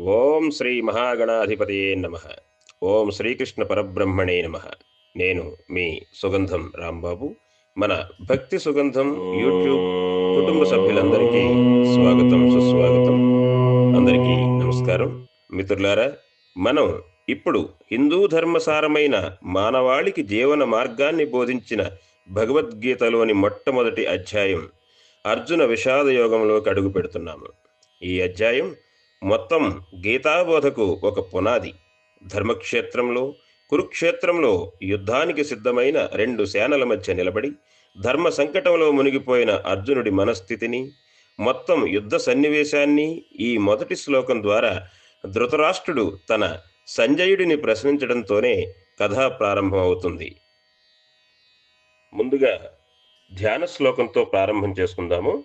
ఓం శ్రీ మహాగణాధిపతే నమ. ఓం శ్రీకృష్ణ పరబ్రహ్మణే నమ. నేను మీ సుగంధం రాంబాబు. మన భక్తి సుగంధం యూట్యూబ్ కుటుంబ సభ్యులందరికీ స్వాగతం సుస్వాగతం. అందరికీ నమస్కారం. మిత్రులారా మనం ఇప్పుడు హిందూ ధర్మసారమైన మానవాళికి జీవన మార్గాన్ని బోధించిన భగవద్గీతలోని మొట్టమొదటి అధ్యాయం అర్జున విషాద యోగంలోకి అడుగు పెడుతున్నాము. ఈ అధ్యాయం మొత్తం గీతాబోధకు ఒక పునాది. ధర్మక్షేత్రంలో కురుక్షేత్రంలో యుద్ధానికి సిద్ధమైన రెండు సేనల మధ్య నిలబడి ధర్మ సంకటంలో మునిగిపోయిన అర్జునుడి మనస్థితిని మొత్తం యుద్ధ సన్నివేశాన్ని ఈ మొదటి శ్లోకం ద్వారా ధృతరాష్ట్రుడు తన సంజయుడిని ప్రశ్నించడంతోనే కథ ప్రారంభమవుతుంది. ముందుగా ధ్యాన శ్లోకంతో ప్రారంభం చేసుకుందాము.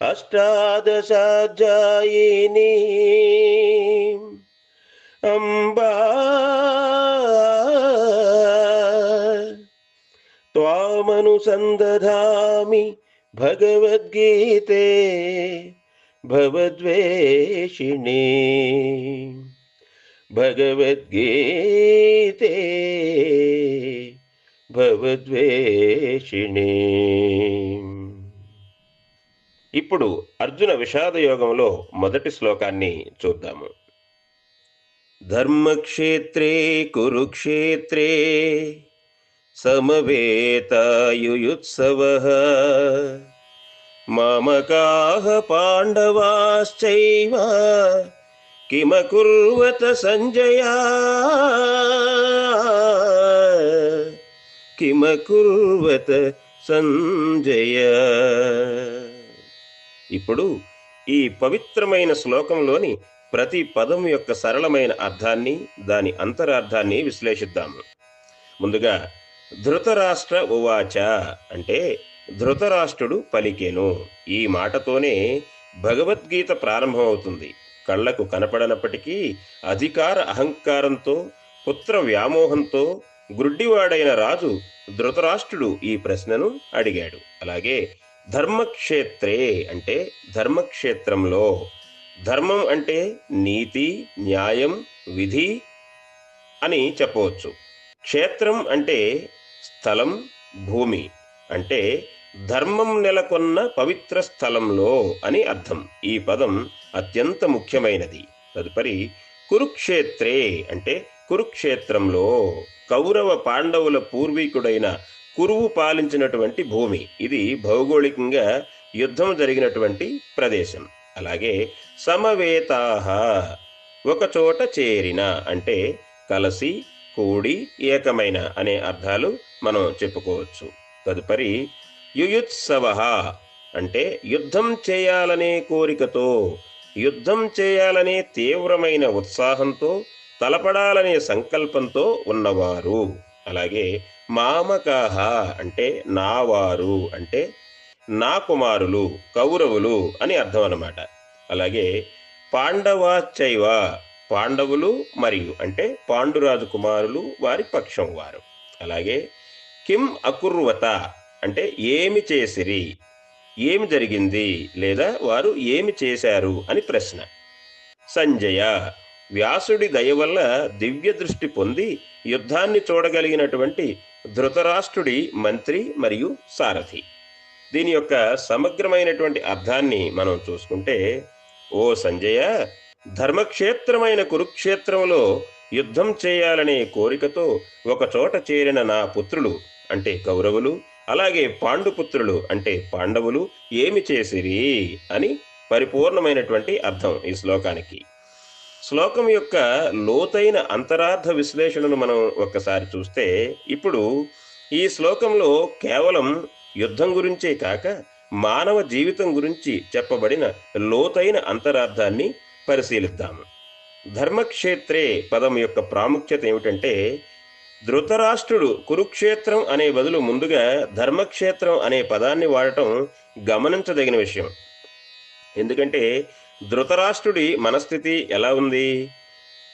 अष्टादशाध्यायिनी। अम्बा। त्वामनुसन्दधामि भगवद्गीते भवद्वेषिणे। भगवद्गीते भगद्वेषिणी ఇప్పుడు అర్జున విషాద యోగంలో మొదటి శ్లోకాన్ని చూద్దాము. ధర్మక్షేత్రే కురుక్షేత్రే సమవేతాయుయుత్సవ మమకాహ పాండవాశ్చైవ కిమకుర్వత సంజయ కిమకుర్వత సంజయ. ఇప్పుడు ఈ పవిత్రమైన శ్లోకంలోని ప్రతి పదం యొక్క సరళమైన అర్థాన్ని దాని అంతరార్థాన్ని విశ్లేషిద్దాము. ముందుగా ధృతరాష్ట్ర ఉవాచ అంటే ధృతరాష్ట్రుడు పలికెను. ఈ మాటతోనే భగవద్గీత ప్రారంభమవుతుంది. కళ్ళకు కనపడనప్పటికీ అధికార అహంకారంతో పుత్ర వ్యామోహంతో గుడ్డివాడైన రాజు ధృతరాష్ట్రుడు ఈ ప్రశ్నను అడిగాడు. అలాగే ధర్మక్షేత్రే అంటే ధర్మక్షేత్రంలో ధర్మం అంటే నీతి న్యాయం విధి అని చెప్పవచ్చు. క్షేత్రం అంటే స్థలం భూమి అంటే ధర్మం నెలకొన్న పవిత్ర స్థలంలో అని అర్థం. ఈ పదం అత్యంత ముఖ్యమైనది. తదుపరి కురుక్షేత్రే అంటే కురుక్షేత్రంలో కౌరవ పాండవుల పూర్వీకుడైన కురువు పాలించినటువంటి భూమి. ఇది భౌగోళికంగా యుద్ధం జరిగినటువంటి ప్రదేశం. అలాగే సమవేతాహ ఒకచోట చేరిన అంటే కలసి కూడి ఏకమైన అనే అర్థాలు మనం చెప్పుకోవచ్చు. తదుపరి యుయుత్సవ అంటే యుద్ధం చేయాలనే కోరికతో యుద్ధం చేయాలనే తీవ్రమైన ఉత్సాహంతో తలపడాలనే సంకల్పంతో ఉన్నవారు. అలాగే మామకాహ అంటే నావారు అంటే నా కుమారులు కౌరవులు అని అర్థం అన్నమాట. అలాగే పాండవాచైవ పాండవులు మరియు అంటే పాండురాజు కుమారులు వారి పక్షం వారు. అలాగే కిం అకుర్వత అంటే ఏమి చేసిరి ఏమి జరిగింది లేదా వారు ఏమి చేశారు అని ప్రశ్న. సంజయ వ్యాసుడి దయ వల్ల దివ్య దృష్టి పొంది యుద్ధాన్ని చూడగలిగినటువంటి ధృతరాష్ట్రుడి మంత్రి మరియు సారథి. దీని యొక్క సమగ్రమైనటువంటి అర్థాన్ని మనం చూసుకుంటే ఓ సంజయ ధర్మక్షేత్రమైన కురుక్షేత్రంలో యుద్ధం చేయాలనే కోరికతో ఒకచోట చేరిన నా పుత్రులు అంటే కౌరవులు అలాగే పాండుపుత్రులు అంటే పాండవులు ఏమి చేసిరి అని పరిపూర్ణమైనటువంటి అర్థం ఈ శ్లోకానికి. శ్లోకం యొక్క లోతైన అంతరార్థ విశ్లేషణను మనం ఒక్కసారి చూస్తే ఇప్పుడు ఈ శ్లోకంలో కేవలం యుద్ధం గురించే కాక మానవ జీవితం గురించి చెప్పబడిన లోతైన అంతరార్థాన్ని పరిశీలిద్దాము. ధర్మక్షేత్రే పదం యొక్క ప్రాముఖ్యత ఏమిటంటే ధృతరాష్ట్రుడు కురుక్షేత్రం అనే బదులు ముందుగా ధర్మక్షేత్రం అనే పదాన్ని వాడటం గమనించదగిన విషయం. ఎందుకంటే ధృతరాష్ట్రుడి మనస్థితి ఎలా ఉంది?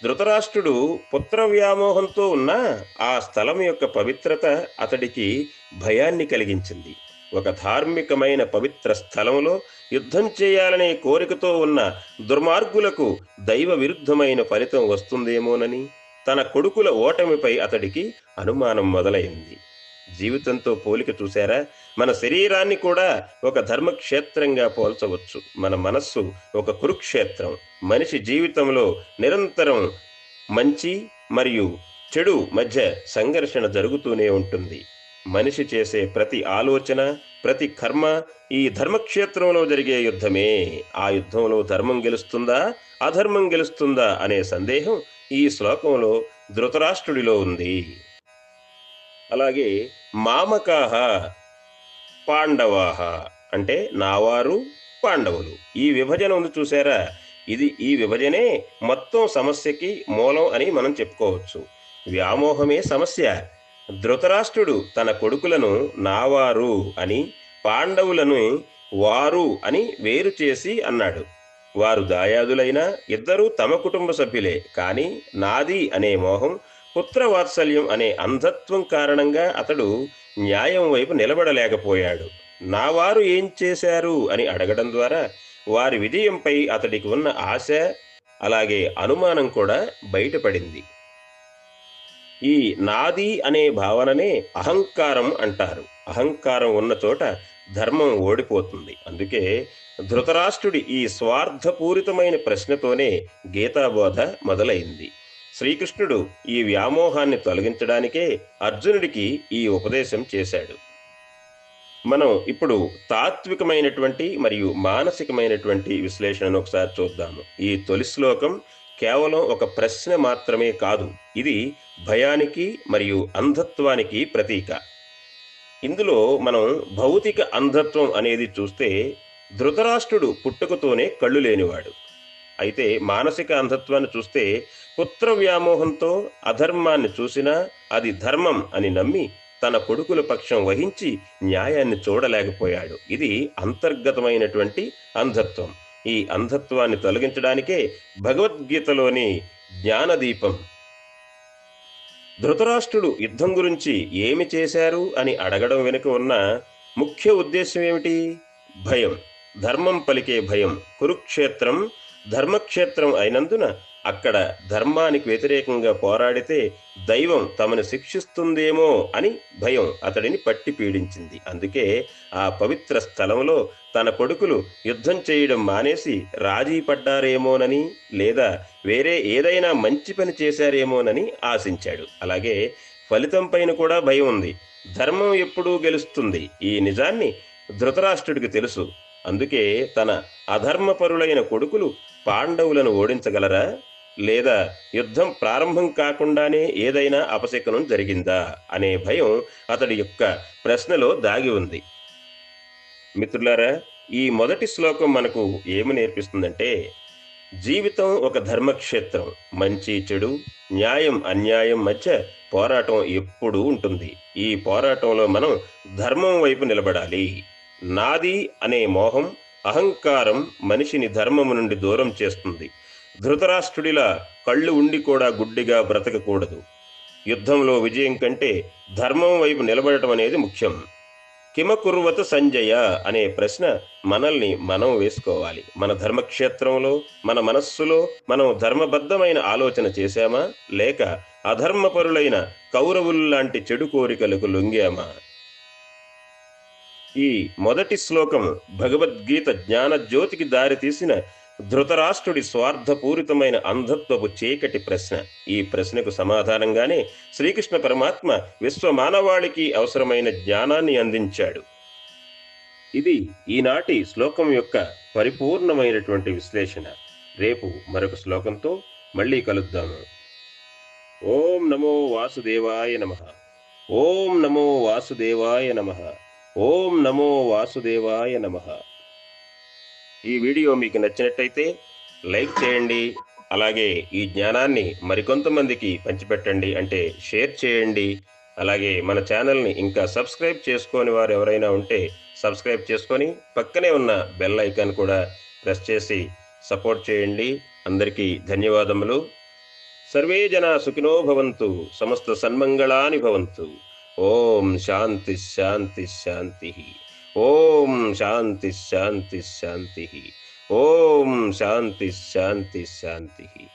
ధృతరాష్ట్రుడు పుత్ర వ్యామోహంతో ఉన్న ఆ స్థలం యొక్క పవిత్రత అతడికి భయాన్ని కలిగించింది. ఒక ధార్మికమైన పవిత్ర స్థలంలో యుద్ధం చేయాలనే కోరికతో ఉన్న దుర్మార్గులకు దైవ విరుద్ధమైన ఫలితం వస్తుందేమోనని తన కొడుకుల ఓటమిపై అతడికి అనుమానం మొదలైంది. జీవితంతో పోలిక చూశారా? మన శరీరాన్ని కూడా ఒక ధర్మక్షేత్రంగా పోల్చవచ్చు. మన మనస్సు ఒక కురుక్షేత్రం. మనిషి జీవితంలో నిరంతరం మంచి మరియు చెడు మధ్య సంఘర్షణ జరుగుతూనే ఉంటుంది. మనిషి చేసే ప్రతి ఆలోచన ప్రతి కర్మ ఈ ధర్మక్షేత్రంలో జరిగే యుద్ధమే. ఆ యుద్ధంలో ధర్మం గెలుస్తుందా అధర్మం గెలుస్తుందా అనే సందేహం ఈ శ్లోకంలో ధృతరాష్ట్రుడిలో ఉంది. అలాగే మామకాహ పాండవాహ అంటే నావారు పాండవులు. ఈ విభజన ఉంది చూసారా? ఇది ఈ విభజనే మొత్తం సమస్యకి మూలం అని మనం చెప్పుకోవచ్చు. వ్యామోహమే సమస్య. ధృతరాష్ట్రుడు తన కొడుకులను నావారు అని పాండవులను వారు అని వేరు చేసి అన్నాడు. వారు దాయాదులైన ఇద్దరూ తమ కుటుంబ సభ్యులే. కానీ నాది అనే మోహం పుత్రవాత్సల్యం అనే అంధత్వం కారణంగా అతడు న్యాయం వైపు నిలబడలేకపోయాడు. నా వారు ఏం చేశారు అని అడగడం ద్వారా వారి విజయంపై అతడికి ఉన్న ఆశ అలాగే అనుమానం కూడా బయటపడింది. ఈ నాది అనే భావననే అహంకారం అంటారు. అహంకారం ఉన్న చోట ధర్మం ఓడిపోతుంది. అందుకే ధృతరాష్ట్రుడి ఈ స్వార్థపూరితమైన ప్రశ్నతోనే గీతాబోధ మొదలైంది. శ్రీకృష్ణుడు ఈ వ్యామోహాన్ని తొలగించడానికే అర్జునుడికి ఈ ఉపదేశం చేశాడు. మనం ఇప్పుడు తాత్వికమైనటువంటి మరియు మానసికమైనటువంటి విశ్లేషణను ఒకసారి చూద్దాము. ఈ తొలి శ్లోకం కేవలం ఒక ప్రశ్న మాత్రమే కాదు. ఇది భయానికి మరియు అంధత్వానికి ప్రతీక. ఇందులో మనం భౌతిక అంధత్వం అనేది చూస్తే ధృతరాష్ట్రుడు పుట్టుకతోనే కళ్ళు లేనివాడు. అయితే మానసిక అంధత్వాన్ని చూస్తే పుత్ర వ్యామోహంతో అధర్మాన్ని చూసినా అది ధర్మం అని నమ్మి తన కొడుకుల పక్షం వహించి న్యాయాన్ని చూడలేకపోయాడు. ఇది అంతర్గతమైనటువంటి అంధత్వం. ఈ అంధత్వాన్ని తొలగించడానికే భగవద్గీతలోని జ్ఞానదీపం. ధృతరాష్ట్రుడు యుద్ధం గురించి ఏమి చేశారు అని అడగడం వెనుక ఉన్న ముఖ్య ఉద్దేశం ఏమిటి? భయం. ధర్మం పలికే భయం. కురుక్షేత్రం ధర్మక్షేత్రం అయినందున అక్కడ ధర్మానికి వ్యతిరేకంగా పోరాడితే దైవం తమను శిక్షిస్తుందేమో అని భయం అతడిని పట్టి పీడించింది. అందుకే ఆ పవిత్ర స్థలంలో తన కొడుకులు యుద్ధం చేయడం మానేసి రాజీ పడ్డారేమోనని లేదా వేరే ఏదైనా మంచి పని చేశారేమోనని ఆశించాడు. అలాగే ఫలితం పైన కూడా భయం ఉంది. ధర్మం ఎప్పుడూ గెలుస్తుంది. ఈ నిజాన్ని ధృతరాష్ట్రుడికి తెలుసు. అందుకే తన అధర్మపరులైన కొడుకులు పాండవులను ఓడించగలరా? లేదా యుద్ధం ప్రారంభం కాకుండానే ఏదైనా అపశకనం జరిగిందా? అనే భయం అతడి యొక్క ప్రశ్నలో దాగి ఉంది. మిత్రులారా ఈ మొదటి శ్లోకం మనకు ఏమి నేర్పిస్తుందంటే జీవితం ఒక ధర్మక్షేత్రం. మంచి చెడు న్యాయం అన్యాయం మధ్య పోరాటం ఎప్పుడూ ఉంటుంది. ఈ పోరాటంలో మనం ధర్మం వైపు నిలబడాలి. నాది అనే మోహం అహంకారం మనిషిని ధర్మము నుండి దూరం చేస్తుంది. ధృతరాష్ట్రుడిలా కళ్ళు ఉండి కూడా గుడ్డిగా బ్రతకకూడదు. యుద్ధంలో విజయం కంటే ధర్మం వైపు నిలబడటం అనేది ముఖ్యం. కిమకుర్వత సంజయ అనే ప్రశ్న మనల్ని మనం వేసుకోవాలి. మన ధర్మక్షేత్రంలో మన మనస్సులో మనం ధర్మబద్ధమైన ఆలోచన చేశామా? లేక అధర్మపరులైన కౌరవుల్లాంటి చెడు కోరికలకు లొంగామా? ఈ మొదటి శ్లోకం భగవద్గీత జ్ఞాన జ్యోతికి దారితీసిన ధృతరాష్ట్రుడి స్వార్థపూరితమైన అంధత్వపు చీకటి ప్రశ్న. ఈ ప్రశ్నకు సమాధానంగానే శ్రీకృష్ణ పరమాత్మ విశ్వ మానవాళికి అవసరమైన జ్ఞానాన్ని అందించాడు. ఇది ఈనాటి శ్లోకం యొక్క పరిపూర్ణమైనటువంటి విశ్లేషణ. రేపు మరొక శ్లోకంతో మళ్ళీ కలుద్దాము. ఓం నమో వాసుదేవాయ నమ. ఓం నమో వాసుదేవాయ నమ. ఓం నమో వాసుదేవాయ నమ. ఈ వీడియో మీకు నచ్చినట్టయితే లైక్ చేయండి అలాగే ఈ జ్ఞానాన్ని మరికొంతమందికి పంచిపెట్టండి అంటే షేర్ చేయండి అలాగే మన ఛానల్ని ఇంకా సబ్స్క్రైబ్ చేసుకోని వారు ఎవరైనా ఉంటే సబ్స్క్రైబ్ చేసుకొని పక్కనే ఉన్న బెల్ ఐకాన్ కూడా ప్రెస్ చేసి సపోర్ట్ చేయండి. అందరికీ ధన్యవాదములు. సర్వే జనా సుఖినో భవంతు సమస్త సన్మంగళాని భవంతు. ओम शांति शांति शांति ही। ओम शांति शांति शांति ही। ओम शांति शांति शांति ही।